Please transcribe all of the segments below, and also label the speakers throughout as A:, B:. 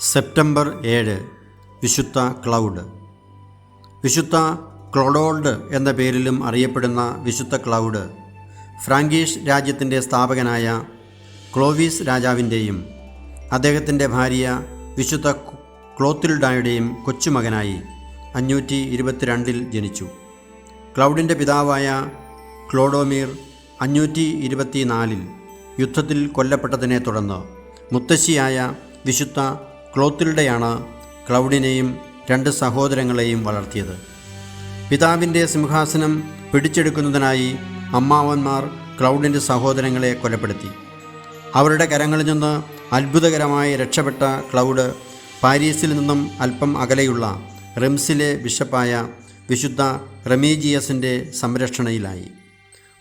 A: September ഏഴ് വിശുദ്ധ cloud. വിശുദ്ധ ക്ലോഡോൾഡ് എന്ന പേരിലും അറിയപ്പെടുന്ന വിശുദ്ധ ക്ലൗഡ് ഫ്രാങ്കീഷ് രാജ്യത്തിന്റെ സ്ഥാപകനായ ക്ലോവീസ് രാജാവിന്റെയും അദ്ദേഹത്തിന്റെ ഭാര്യ വിശുദ്ധ ക്ലോത്തിൽഡായുടെയും കൊച്ചുമകനായി അഞ്ഞൂറ്റി ഇരുപത്തിരണ്ടിൽ ജനിച്ചു. ക്ലൗഡിന്റെ പിതാവായ ക്ലോഡോമീർ അഞ്ഞൂറ്റി ഇരുപത്തിനാലിൽ യുദ്ധത്തിൽ കൊല്ലപ്പെട്ടതിനെ തുടർന്ന് മുത്തശ്ശിയായ വിശുദ്ധ ക്ലോത്തിൽഡയാണ് ക്ലൗഡിനെയും രണ്ട് സഹോദരങ്ങളെയും വളർത്തിയത്. പിതാവിന്റെ സിംഹാസനം പിടിച്ചെടുക്കുന്നതിനായി അമ്മാവന്മാർ ക്ലൗഡിന്റെ സഹോദരങ്ങളെ കൊലപ്പെടുത്തി. അവരുടെ കരങ്ങളിൽ നിന്ന് അത്ഭുതകരമായി രക്ഷപ്പെട്ട ക്ലൗഡ് പാരീസിൽ നിന്നും അല്പം അകലെയുള്ള റിംസിലെ ബിഷപ്പായ വിശുദ്ധ റെമീജിയസിന്റെ സംരക്ഷണയിലായി.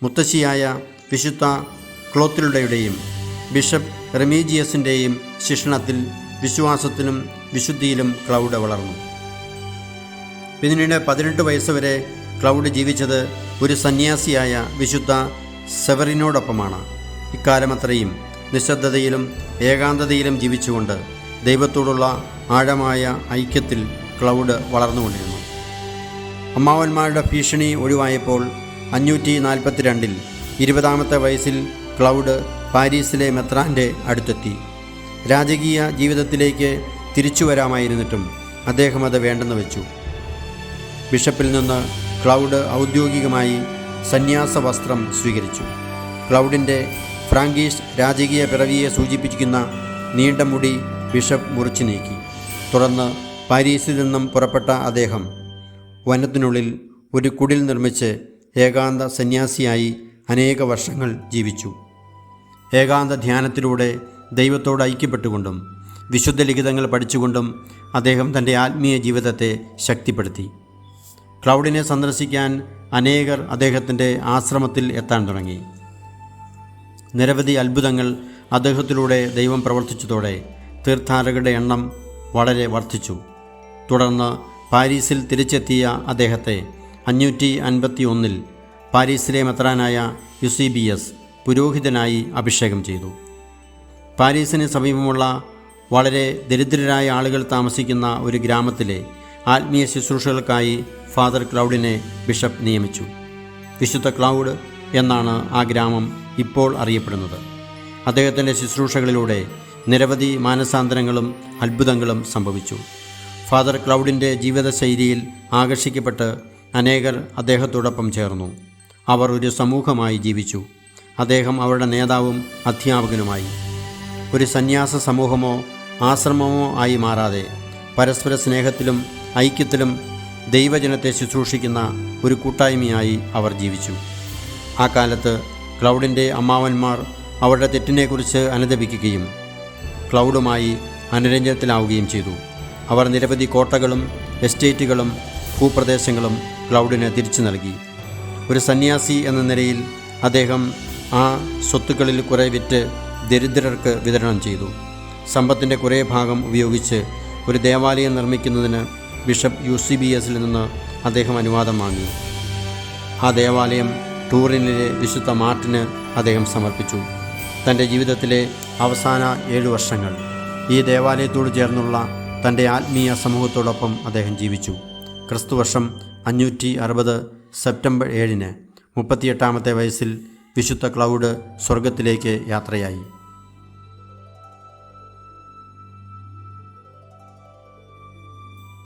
A: മുത്തശ്ശിയായ വിശുദ്ധ ക്ലോത്തിലുടയുടെയും ബിഷപ്പ് റെമീജിയസിന്റെയും ശിക്ഷണത്തിൽ വിശ്വാസത്തിലും വിശുദ്ധിയിലും ക്ലൗഡ് വളർന്നു. പിന്നീട് പതിനെട്ട് വയസ്സുവരെ ക്ലൗഡ് ജീവിച്ചത് ഒരു സന്യാസിയായ വിശുദ്ധ സെവറിനോടൊപ്പമാണ്. ഇക്കാലമത്രയും നിശബ്ദതയിലും ഏകാന്തതയിലും ജീവിച്ചുകൊണ്ട് ദൈവത്തോടുള്ള ആഴമായ ഐക്യത്തിൽ ക്ലൗഡ് വളർന്നുകൊണ്ടിരുന്നു. അമ്മാവന്മാരുടെ ഭീഷണി ഒഴിവായപ്പോൾ അഞ്ഞൂറ്റി നാൽപ്പത്തിരണ്ടിൽ ഇരുപതാമത്തെ വയസ്സിൽ ക്ലൗഡ് പാരീസിലെ മെത്രാന്റെ അടുത്തെത്തി. രാജകീയ ജീവിതത്തിലേക്ക് തിരിച്ചു വരാമായിരുന്നിട്ടും അദ്ദേഹം അത് വേണ്ടെന്ന് വെച്ചു. ബിഷപ്പിൽ നിന്ന് ക്ലൗഡ് ഔദ്യോഗികമായി സന്യാസ വസ്ത്രം സ്വീകരിച്ചു. ക്ലൗഡിന്റെ ഫ്രാങ്കീഷ് രാജകീയ പിറവിയെ സൂചിപ്പിക്കുന്ന നീണ്ട മുടി ബിഷപ്പ് മുറിച്ചു നീക്കി. തുടർന്ന് പാരീസിൽ നിന്നും പുറപ്പെട്ട അദ്ദേഹം വനത്തിനുള്ളിൽ ഒരു കുടിൽ നിർമ്മിച്ച് ഏകാന്ത സന്യാസിയായി അനേക വർഷങ്ങൾ ജീവിച്ചു. ഏകാന്ത ധ്യാനത്തിലൂടെ ദൈവത്തോട് ഐക്യപ്പെട്ടുകൊണ്ടും വിശുദ്ധ ലിഖിതങ്ങൾ പഠിച്ചുകൊണ്ടും അദ്ദേഹം തന്റെ ആത്മീയ ജീവിതത്തെ ശക്തിപ്പെടുത്തി. ക്ലൗഡിനെ സന്ദർശിക്കാൻ അനേകർ അദ്ദേഹത്തിന്റെ ആശ്രമത്തിൽ എത്താൻ തുടങ്ങി. നിരവധി അത്ഭുതങ്ങൾ അദ്ദേഹത്തിലൂടെ ദൈവം പ്രവർത്തിച്ചതോടെ തീർത്ഥാടകരുടെ എണ്ണം വളരെ വർദ്ധിച്ചു. തുടർന്ന് പാരീസിൽ തിരിച്ചെത്തിയ അദ്ദേഹത്തെ അഞ്ഞൂറ്റി അൻപത്തി ഒന്നിൽ പാരീസിലെ മെത്രാനായ യുസിബിയസ് പുരോഹിതനായി അഭിഷേകം ചെയ്തു. പാരീസിന് സമീപമുള്ള വളരെ ദരിദ്രരായ ആളുകൾ താമസിക്കുന്ന ഒരു ഗ്രാമത്തിലെ ആത്മീയ ശുശ്രൂഷകൾക്കായി ഫാദർ ക്ലൗഡിനെ ബിഷപ്പ് നിയമിച്ചു. വിശുദ്ധ ക്ലൗഡ് എന്നാണ് ആ ഗ്രാമം ഇപ്പോൾ അറിയപ്പെടുന്നത്. അദ്ദേഹത്തിന്റെ ശുശ്രൂഷകളിലൂടെ നിരവധി മാനസാന്തരങ്ങളും അത്ഭുതങ്ങളും സംഭവിച്ചു. ഫാദർ ക്ലൗഡിന്റെ ജീവിതശൈലിയിൽ ആകർഷിക്കപ്പെട്ട് അനേകർ അദ്ദേഹത്തോടൊപ്പം ചേർന്നു. അവർ ഒരു സമൂഹമായി ജീവിച്ചു. അദ്ദേഹം അവരുടെ നേതാവും അധ്യാപകനുമായി. ഒരു സന്യാസ സമൂഹമോ ആശ്രമമോ ആയി മാറാതെ പരസ്പര സ്നേഹത്തിലും ഐക്യത്തിലും ദൈവജനത്തെ ശുശ്രൂഷിക്കുന്ന ഒരു കൂട്ടായ്മയായി അവർ ജീവിച്ചു. ആ കാലത്ത് ക്ലൗഡിന്റെ അമ്മാവന്മാർ അവരുടെ തെറ്റിനെക്കുറിച്ച് അനുദപിക്കുകയും ക്ലൗഡുമായി അനുരഞ്ജനത്തിലാവുകയും ചെയ്തു. അവർ നിരവധി കോട്ടകളും എസ്റ്റേറ്റുകളും ഭൂപ്രദേശങ്ങളും ക്ലൗഡിന് തിരിച്ചു നൽകി. ഒരു സന്യാസി എന്ന നിലയിൽ അദ്ദേഹം ആ സ്വത്തുക്കളിൽ കുറേ വിറ്റ് ദരിദ്രർക്ക് വിതരണം ചെയ്തു. സമ്പത്തിന്റെ കുറേ ഭാഗം ഉപയോഗിച്ച് ഒരു ദേവാലയം നിർമ്മിക്കുന്നതിന് ബിഷപ്പ് യു സി ബി എസിൽ നിന്ന് അദ്ദേഹം അനുവാദം വാങ്ങി. ആ ദേവാലയം ടൂറിനിലെ വിശുദ്ധ മാർട്ടിന് അദ്ദേഹം സമർപ്പിച്ചു. തന്റെ ജീവിതത്തിലെ അവസാന ഏഴു വർഷങ്ങൾ ഈ ദേവാലയത്തോട് ചേർന്നുള്ള തന്റെ ആത്മീയ സമൂഹത്തോടൊപ്പം അദ്ദേഹം ജീവിച്ചു. ക്രിസ്തുവർഷം അഞ്ഞൂറ്റി അറുപത് സെപ്റ്റംബർ ഏഴിന് മുപ്പത്തിയെട്ടാമത്തെ വയസ്സിൽ വിശുദ്ധ ക്ലൗഡ് സ്വർഗത്തിലേക്ക് യാത്രയായി.